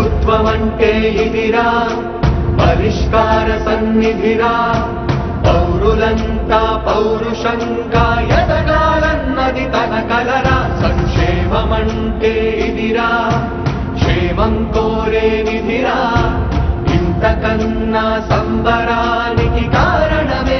ప్రభుత్వం అంటే ఇదిరా పరిష్కార సన్నిధిరా. పౌరులంతా పౌరుషంగా ఎదగాలన్నది తన కలరా. సంక్షేమమంటే ఇదిరా క్షేమం కోరే నిధిరా ఇంతకన్నా సంబరానికి కారణమే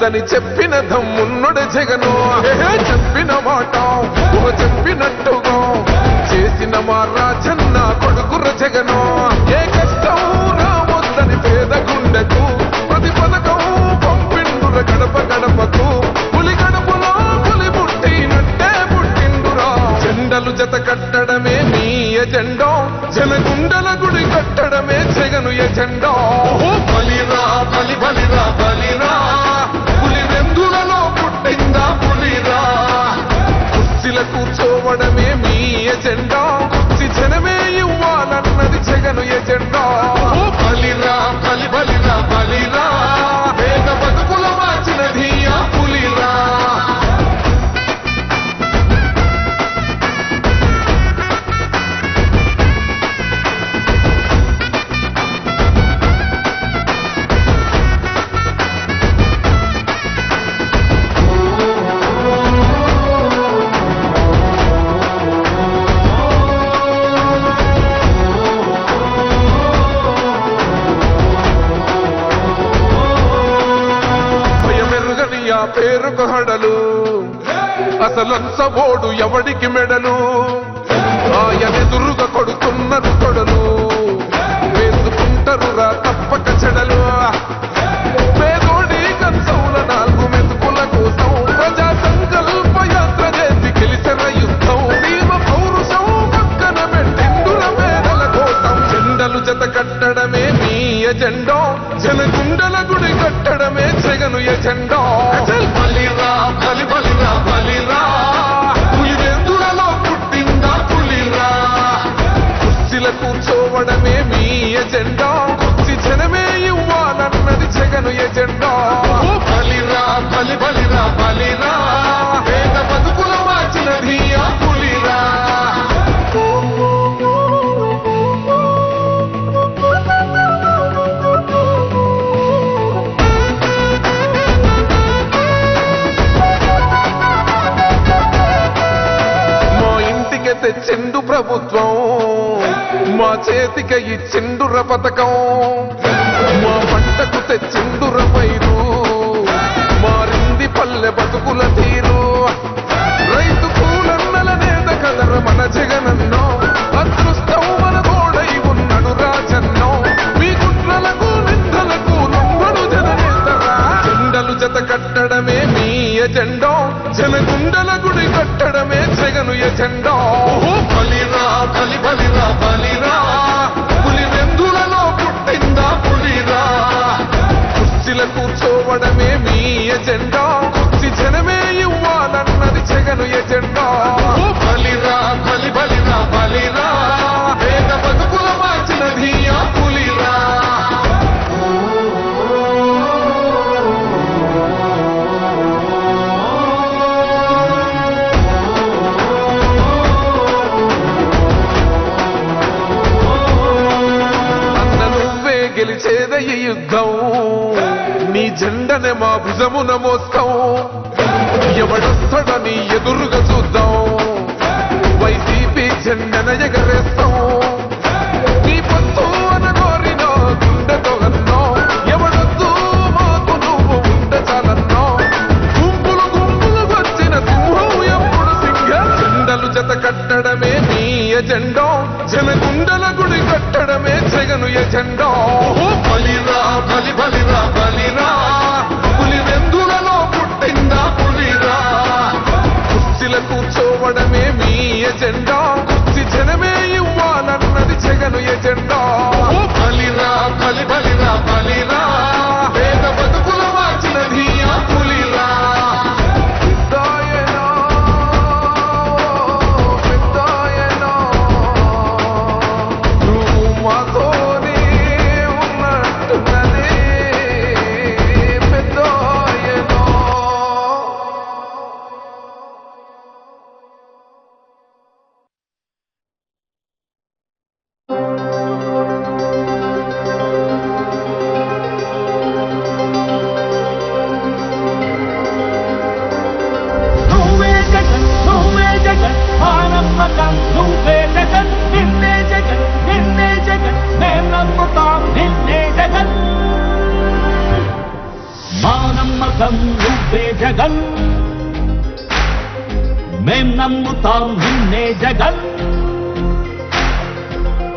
లేదని చెప్పిన దమ్మున్నడు జగను. చెప్పిన మాట చెప్పినట్టుగా చేసిన మా రాజన్న కొడుకుర జగను. ఎవరయ్యా పేరుకు హడలు అసలంచబోడు ఎవడికి మెడలు? ఆయన ఆయనెదురుగా కొడుతున్నారు కొడలు వేసుకుంటారు రా తప్పక చెడలు. కట్టడమే మీ ఎజెండో. జనగుండల గుడి కట్టడమే జగను ఎజెండో. ప్రభుత్వం మా చేతిక ఇచ్చిండుర పథకం మా పంటకు తెచ్చిండుర పైరు మారింది పల్లె బతుకుల తీరు. రైతు పూలన్నల నేత కదర మన జగనన్నో అదృష్టం మన గోడై ఉన్నడు రాజన్నో. మీ కుట్రలకు నిందలకు నమ్మడు జననేతరా జెండలు జత కట్టడమే మీ ఎజెండో జనగుండల గుడి కట్టడమే జగను ఎజెండో. జగను జెండనే మా భుజమున మోస్తాం. ఎవడొస్తాడని ఎదురుగా చూద్దాం. వైసీపీ జెండన ఎగరేస్తాం. నీ పొత్తు అనగోరినో గుండెతో అన్నో ఎవడొద్దు మాకు నువ్వు ఉంటే చాలన్నో. గుంపులు గుంపులు వచ్చిన సింహం ఎప్పుడు జెండలు జత కట్టడమే నీ ఎజెండో. జనగుండల గుడి కట్టడమే జగను ఎజెండో. బలిరా బలి బలిరా బలిరా. కూర్చోవడమే మీ ఎజెండా. కుర్చి జనమే ఇవ్వాలన్నది జగను ఎజెండా. బలిరా బలి బలిరా బలిరా మానమ్మకం నువ్వే జగన్. మేం నమ్ముతాం నిన్నే జగన్.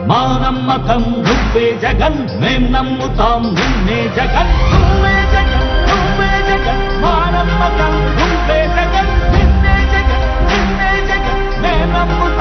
మా నమ్మకం నువ్వే జగన్ మేం నమ్ముతాం నిన్నే జగన్. నువ్వే జగన్ నువ్వే జగన్ మా నమ్మకం నువ్వే జగన్. నిన్నే జగన్ నిన్నే జగన్ మేం నమ్ముతాం